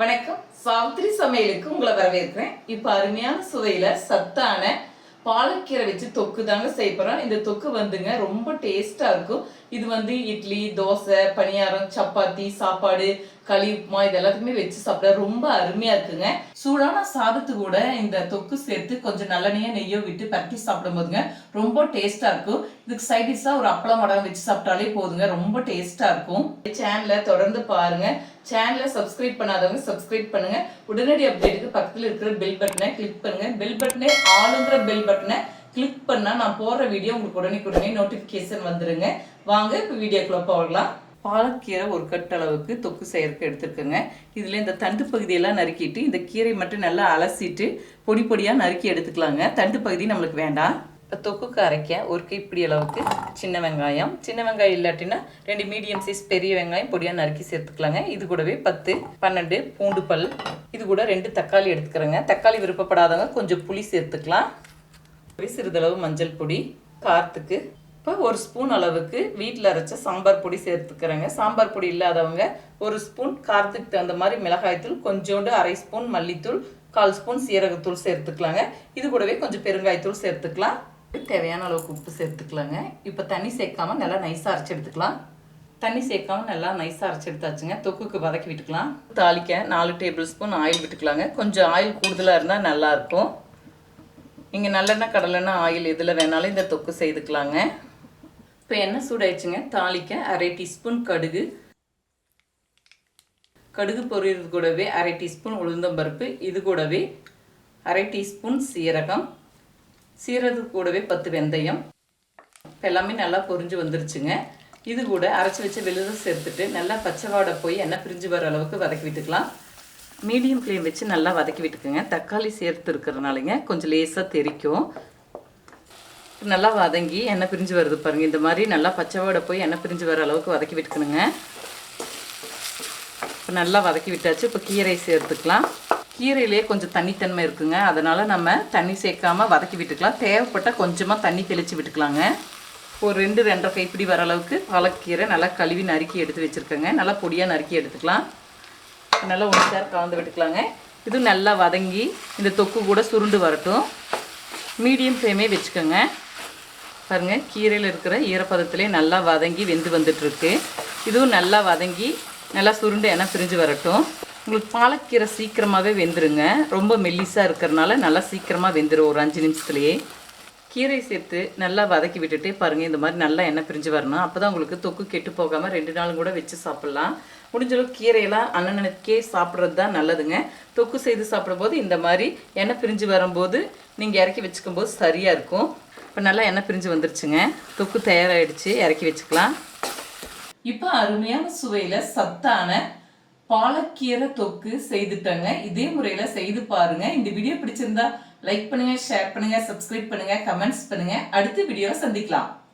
வணக்கம். சாவித்திரி சமையலுக்கு உங்களை வரவேற்கிறேன். இப்போ அருமையான சுவையில சத்தான பாலக்கீரை வச்சு தொக்கு தாங்க செய்ய இந்த தொக்கு வந்துங்க ரொம்ப டேஸ்டா இருக்கும். இது வந்து இட்லி தோசை பணியாரம் சப்பாத்தி சாப்பாடு களி உப்புமா இது எல்லாத்துக்குமே வச்சு சாப்பிட ரொம்ப அருமையா இருக்குங்க. சூடான சாதத்து கூட இந்த தொக்கு சேர்த்து கொஞ்சம் நல்லெண்ணெயோ நெய்யோ விட்டு பரட்டி சாப்பிடும் போதுங்க ரொம்ப டேஸ்டா இருக்கும். இதுக்கு சைட் டிஷ்ஷா ஒரு அப்பளம் வடகம் வச்சு சாப்பிட்டாலே போதுங்க ரொம்ப டேஸ்டா இருக்கும். சேனலை தொடர்ந்து பாருங்க. சேனலை சப்ஸ்கிரைப் பண்ணாதவங்க சப்ஸ்கிரைப் பண்ணுங்க. உடனடி அப்டேட்டுக்கு பக்கத்தில் இருக்கிற பெல் பட்டனை கிளிக் பண்ணுங்க. பெல் பட்டனே ஆளுங்கிற பெல் பட்டனை கிளிக் பண்ணா நான் போடுற வீடியோ உங்களுக்கு உடனே உடனே நோட்டிஃபிகேஷன் வந்துருங்க. வாங்க இப்போ வீடியோக்குள்ள போகலாம். பாலக்கீரை ஒரு கட்டு அளவுக்கு தொக்கு செய்கிறதுக்கு எடுத்துருக்கோங்க. இதில் இந்த தண்டு பகுதியெல்லாம் நறுக்கிட்டு இந்த கீரை மட்டும் நல்லா அலசிட்டு பொடி பொடியாக நறுக்கி எடுத்துக்கலாங்க. தண்டு பகுதி நம்மளுக்கு வேண்டாம். இப்போ தொக்குக்கு அரைக்க ஒரு கைப்பிடி அளவுக்கு சின்ன வெங்காயம். சின்ன வெங்காயம் இல்லாட்டினா ரெண்டு மீடியம் சைஸ் பெரிய வெங்காயம் பொடியாக நறுக்கி சேர்த்துக்கலாங்க. இது கூடவே பத்து பன்னெண்டு பூண்டு பல். இது கூட ரெண்டு தக்காளி எடுத்துக்கிறேங்க. தக்காளி விருப்பப்படாதவங்க கொஞ்சம் புளி சேர்த்துக்கலாம். சிறிதளவு மஞ்சள் பொடி காரத்துக்கு இப்போ ஒரு ஸ்பூன் அளவுக்கு வீட்டில் அரைச்ச சாம்பார் பொடி சேர்த்துக்கிறேங்க. சாம்பார் பொடி இல்லாதவங்க ஒரு ஸ்பூன் காரத்துக்கு தகுந்த மாதிரி மிளகாய்த்தூள் கொஞ்சோண்டு அரை ஸ்பூன் மல்லித்தூள் கால் ஸ்பூன் சீரகத்தூள் சேர்த்துக்கலாங்க. இது கூடவே கொஞ்சம் பெருங்காயத்தூள் சேர்த்துக்கலாம். தேவையான அளவுக்கு உப்பு சேர்த்துக்கலாங்க. இப்போ தண்ணி சேர்க்காம நல்லா நைஸாக அரைச்சி எடுத்துக்கலாம். தண்ணி சேர்க்காம நல்லா நைஸாக அரைச்சி எடுத்தாச்சுங்க. தொக்குக்கு வதக்கி விட்டுக்கலாம். தாளிக்க நாலு டேபிள் ஸ்பூன் ஆயில் விட்டுக்கலாங்க. கொஞ்சம் ஆயில் கூடுதலாக இருந்தால் நல்லாயிருக்கும் நீங்கள் நல்லெண்ணெய் கடலெண்ணெய் ஆயில் எதில் வேணாலும் இந்த தொக்கு செய்துக்கலாங்க. இப்போ எண்ணெய் சூடாயிடுச்சுங்க. தாளிக்க அரை டீஸ்பூன் கடுகு. கடுகு பொரியது கூடவே அரை டீஸ்பூன் உளுந்தம்பருப்பு. இது கூடவே அரை டீஸ்பூன் சீரகம். சீரகத்து கூடவே பத்து வெந்தயம். இப்போ எல்லாமே நல்லா பொரிஞ்சு வந்துருச்சுங்க. இது கூட அரைச்சி வச்ச விழுதம் சேர்த்துட்டு நல்லா பச்சை வாடை போய் எண்ணெய் பிரிஞ்சு வர அளவுக்கு வதக்கி விட்டுக்கலாம். மீடியம் ஃப்ளேம் வச்சு நல்லா வதக்கி விட்டுக்குங்க. தக்காளி சேர்த்து இருக்கிறனாலங்க கொஞ்சம் லேசாக தெரிக்கும். நல்லா வதங்கி எண்ணெய் பிரிஞ்சு வருது பாருங்கள் இந்த மாதிரி நல்லா பச்சை போய் எண்ணெய் பிரிஞ்சு வர அளவுக்கு வதக்கி விட்டுக்கணுங்க. இப்போ நல்லா வதக்கி விட்டாச்சு. இப்போ கீரை சேர்த்துக்கலாம். கீரையிலே கொஞ்சம் தண்ணித்தன்மை இருக்குங்க. அதனால் நம்ம தண்ணி சேர்க்காமல் வதக்கி விட்டுக்கலாம். தேவைப்பட்டால் கொஞ்சமாக தண்ணி தெளித்து விட்டுக்கலாங்க. ஒரு ரெண்டு ரெண்டரை கைப்பிடி வர அளவுக்கு பாலக்கீரை நல்லா கழுவி நறுக்கி எடுத்து வச்சுருக்கேங்க. நல்லா பொடியாக நறுக்கி எடுத்துக்கலாம். நல்லா ஒன்று கலந்து விட்டுக்கலாங்க. இது நல்லா வதங்கி இந்த தொக்கு கூட சுருண்டு வரட்டும். மீடியம் ஃப்ளேமே வச்சுக்கோங்க. பாருங்கள் கீரையில் இருக்கிற ஈரப்பதத்திலே நல்லா வதங்கி வெந்து வந்துட்டுருக்கு. இதுவும் நல்லா வதங்கி நல்லா சுருண்டு எண்ணெய் பிரிஞ்சு வரட்டும். உங்களுக்கு பாலக்கீரை சீக்கிரமாகவே வெந்துருங்க. ரொம்ப மெல்லிஸாக இருக்கிறனால நல்லா சீக்கிரமாக வெந்துடும் ஒரு அஞ்சு நிமிஷத்துலேயே. கீரை சேர்த்து நல்லா வதக்கி விட்டுட்டு பாருங்கள் இந்த மாதிரி நல்லா எண்ணெய் பிரிஞ்சு வரணும். அப்போ தான் உங்களுக்கு தொக்கு கெட்டு போகாமல் ரெண்டு நாளும் கூட வச்சு சாப்பிட்லாம். முடிஞ்சளவுக்கு கீரையெல்லாம் அன்னனக்கே சாப்பிட்றது தான் நல்லதுங்க. தொக்கு செய்து சாப்பிடும்போது இந்த மாதிரி எண்ணெய் பிரிஞ்சு வரும்போது நீங்கள் இறக்கி வச்சுக்கும் போது சரியாக இருக்கும். இப்போ நல்லா எண்ணெய் பிரிஞ்சு வந்துருச்சுங்க. தொக்கு தயாராகிடுச்சு இறக்கி வச்சுக்கலாம். இப்போ அருமையான சுவையில் சத்தான பாலக்கீரை தொக்கு செய்துட்டேங்க. இதே முறையில் செய்து பாருங்க. இந்த வீடியோ பிடிச்சிருந்தா லைக் பண்ணுங்க ஷேர் பண்ணுங்க சப்ஸ்கிரைப் பண்ணுங்க கமெண்ட்ஸ் பண்ணுங்க. அடுத்த வீடியோவை சந்திக்கலாம்.